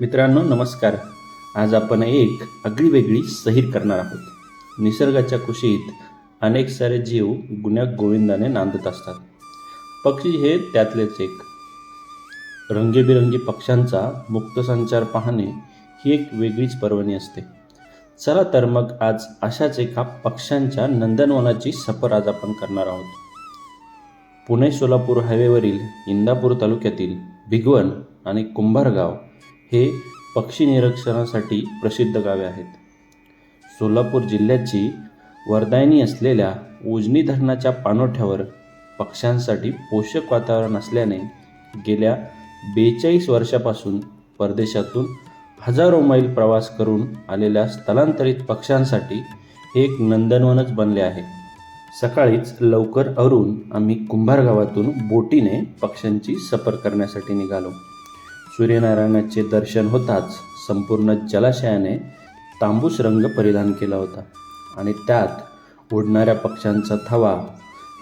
मित्रांनो नमस्कार आज आपण एक आगळी वेगळी सहीर करणार आहोत. निसर्गाच्या कुशीत अनेक सारे जीव गुण्या गोविंदाने नांदत असतात. पक्षी हे त्यातलेच एक. रंगीबिरंगी पक्ष्यांचा मुक्त संचार पाहणे ही एक वेगळीच पर्वणी असते. चला तर मग आज अशाच एका पक्ष्यांच्या नंदनवनाची सफर आज आपण करणार आहोत. पुणे सोलापूर हायवेवरील इंदापूर तालुक्यातील भिगवण आणि कुंभारगाव हे पक्षी निरीक्षणासाठी प्रसिद्ध गावे आहेत. सोलापूर जिल्ह्याची वरदायनी असलेल्या उजनी धरणाच्या पाणोठ्यावर पक्ष्यांसाठी पोषक वातावरण असल्याने गेल्या बेचाळीस वर्षापासून परदेशातून हजारो मैल प्रवास करून आलेल्या स्थलांतरित पक्ष्यांसाठी हे एक नंदनवनच बनले आहे. सकाळीच लवकर अरून आम्ही कुंभार गावातून बोटीने पक्ष्यांची सफर करण्यासाठी निघालो. सूर्यनारायणाचे दर्शन होताच संपूर्ण जलाशयाने तांबूस रंग परिधान केला होता. आणि त्यात उडणाऱ्या पक्ष्यांचा थवा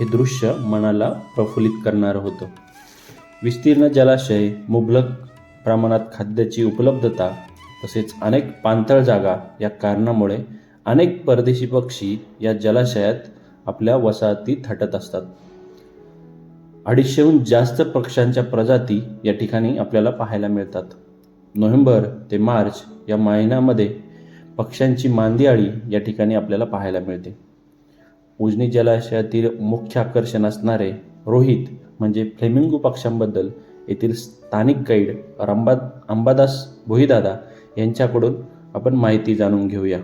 हे दृश्य मनाला प्रफुल्लित करणारं होतं. विस्तीर्ण जलाशय मुबलक प्रमाणात खाद्याची उपलब्धता तसेच अनेक पाणथळ जागा या कारणामुळे अनेक परदेशी पक्षी या जलाशयात आपल्या वसाहती थटत असतात. अडीचशेहून जास्त पक्ष्यांच्या प्रजाती या ठिकाणी आपल्याला पाहायला मिळतात. नोव्हेंबर ते मार्च या महिन्यामध्ये पक्ष्यांची मांदियाळी या ठिकाणी आपल्याला पाहायला मिळते. उजनी जलाशयातील मुख्य आकर्षण असणारे रोहित म्हणजे फ्लेमिंगो पक्ष्यांबद्दल येथील स्थानिक गाईड रंबा अंबादास भोईदादा यांच्याकडून आपण माहिती जाणून घेऊया.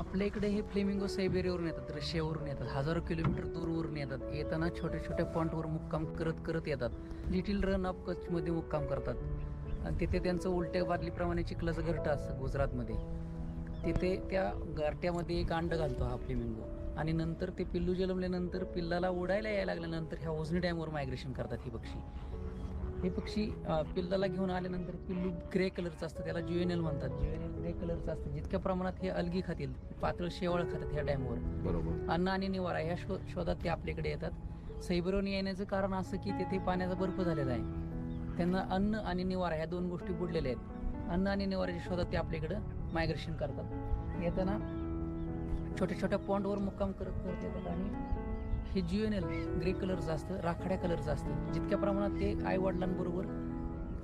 आपल्या इकडे हे फ्लेमिंगो सायबेरीवरून येतात रशियावरून येतात हजारो किलोमीटर दूरवरून येतात. येताना छोट्या छोट्या पॉईंटवर मुक्काम करत करत येतात. लिटिल रन ऑफ कच्छमध्ये मुक्काम करतात. आणि तिथे त्यांचं उलट्या बादलीप्रमाणे चिखलाचं घरटं असतं गुजरातमध्ये. तिथे त्या घरट्यामध्ये एक अंड घालतो हा फ्लेमिंगो. आणि नंतर ते पिल्लू जन्मल्यानंतर पिल्लाला उडायला यायला लागल्यानंतर ह्या ओझनी डॅमवर मायग्रेशन करतात ही पक्षी. हे पक्षी पिल्लाला घेऊन आल्यानंतर पिल्लू ग्रे कलरचं असतं त्याला ज्युएनएल म्हणतात. ज्युएनएल ग्रे कलरचं असतं. जितक्या प्रमाणात हे अलगी खातील पातळ शेवाळ खातात ह्या डॅमवर बरोबर. अन्न आणि निवारा ह्या शो शोधात ते आपल्याकडे येतात. सैबरोन येण्याचं कारण असं की तेथे पाण्याचा बर्फ झालेला आहे. त्यांना अन्न आणि निवारा ह्या दोन गोष्टी बुडलेल्या आहेत. अन्न आणि निवाऱ्याच्या शोधात ते आपल्याकडं मायग्रेशन करतात. येताना छोट्या छोट्या पॉन्डवर मुक्काम करत करत येतात आणि हे जी एन एल ग्रे कलरचं असतं राखाड्या कलरचं असतं. जितक्या प्रमाणात ते आई वडिलांबरोबर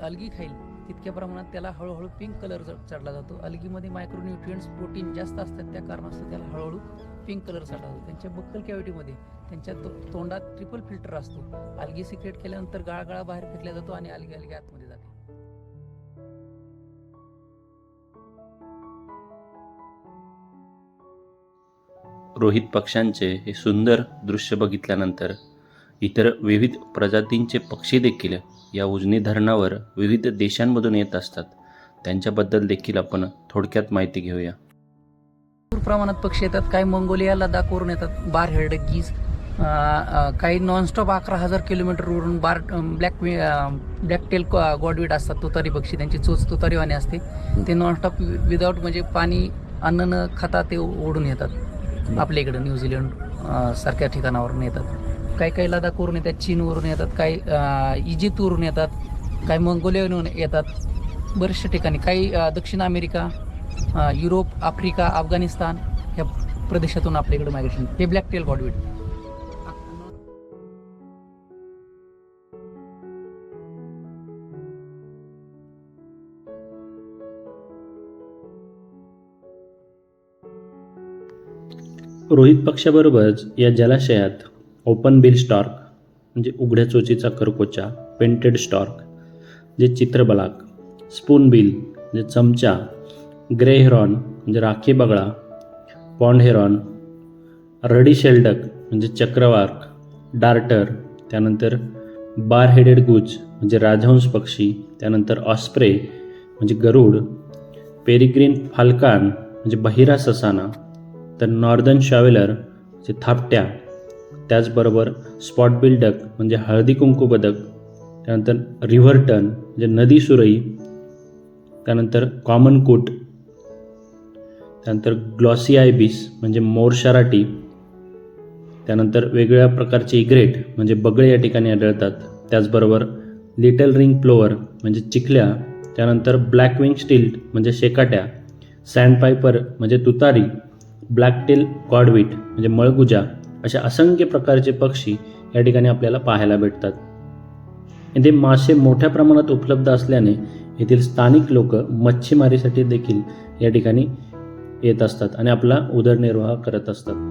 अलगी खाईल तितक्या प्रमाणात त्याला हळूहळू पिंक कलर चढला जातो. अलगीमध्ये मायक्रोन्युट्रियंट्स प्रोटीन जास्त असतात त्या कारणास्तव त्याला हळूहळू पिंक कलर चढला जातो. त्यांच्या बक्कल कॅव्हिटीमध्ये त्यांच्या तो तोंडात ट्रिपल फिल्टर असतो. अलगी सिक्रेट केल्यानंतर गाळगाळा बाहेर फेकला जातो आणि अलगी अलगी आतमध्ये जाते. रोहित पक्ष्यांचे हे सुंदर दृश्य बघितल्यानंतर इतर विविध प्रजातींचे पक्षी देखील या उजनी धरणावर विविध देशांमधून येत असतात. त्यांच्याबद्दल देखील आपण थोडक्यात माहिती घेऊया. भरपूर प्रमाणात पक्षी येतात. काही मंगोलिया दाखवून येतात. बार हेड गीज काही नॉनस्टॉप अकरा हजार किलोमीटरवरून bar black black tail godwit असतात. तुतारी पक्षी. त्यांची चोच तुतारीवाणी असते. ते नॉनस्टॉप विदाऊट म्हणजे पाणी अन्न न खाता ते ओढून येतात. आपल्या इकडं न्यूझीलंड सारख्या ठिकाणावरून येतात. काही काही लदाखवरून येतात चीनवरून येतात काही इजिप्तवरून येतात काही मंगोलियावरून येतात बरेचशा ठिकाणी. काही दक्षिण अमेरिका युरोप आफ्रिका अफगाणिस्तान ह्या प्रदेशातून आपल्याकडे मायग्रेशन हे ब्लॅक टेल गॉडवीट रोहित पक्षाबरोबरच या जलाशयात ओपन बिल स्टॉर्क म्हणजे उघड्या चोचीचा करकोचा पेंटेड स्टॉर्क जे चित्रबलाक स्पून बिल म्हणजे चमचा ग्रे हेरॉन म्हणजे राखी बगळा पॉन्ड हेरॉन रडी शेल्डक म्हणजे चक्रवार्क डार्टर त्यानंतर बार हेडेड गुज म्हणजे राजहंस पक्षी त्यानंतर ऑस्प्रे म्हणजे गरुड पेरिग्रीन फाल्कान म्हणजे बहिरा ससाना तर नॉर्दन शॉवेलर जे थापट्या त्याचबरोबर स्पॉट बिल्डक म्हणजे हळदी कुंकू बदक त्यानंतर रिव्हर्टन म्हणजे नदी सुरई त्यानंतर कॉमन कूट त्यानंतर ग्लॉसी आयबीस म्हणजे मोर शराटी त्यानंतर वेगवेगळ्या प्रकारचे इग्रेट म्हणजे बगळे या ठिकाणी आढळतात. त्याचबरोबर लिटल रिंग प्लोअर म्हणजे चिखल्या त्यानंतर ब्लॅक विंग स्टील म्हणजे शेकाट्या सँडपायपर म्हणजे तुतारी ब्लॅकटेल कॉडवीट म्हणजे मळगुजा अशा असंख्य प्रकारचे पक्षी या ठिकाणी आपल्याला पाहायला भेटतात. येथे मासे मोठ्या प्रमाणात उपलब्ध असल्याने येथील स्थानिक लोक मच्छीमारीसाठी देखील या ठिकाणी येत असतात आणि आपला उदरनिर्वाह करत असतात.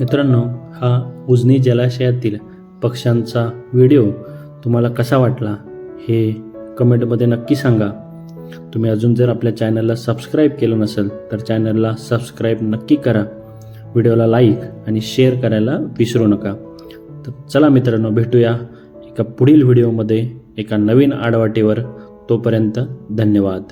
मित्रांनो हा उजनी जलाशयातील पक्ष्यांचा व्हिडिओ तुम्हाला कसा वाटला हे कमेंटमध्ये नक्की सांगा. तुम्ही अजून जर आपल्या चॅनलला सबस्क्राईब केलं नसेल तर चॅनलला सबस्क्राईब नक्की करा. व्हिडिओला लाईक आणि शेअर करायला विसरू नका. तर चला मित्रांनो भेटूया एका पुढील व्हिडिओमध्ये एका नवीन आडवाटीवर. तोपर्यंत धन्यवाद.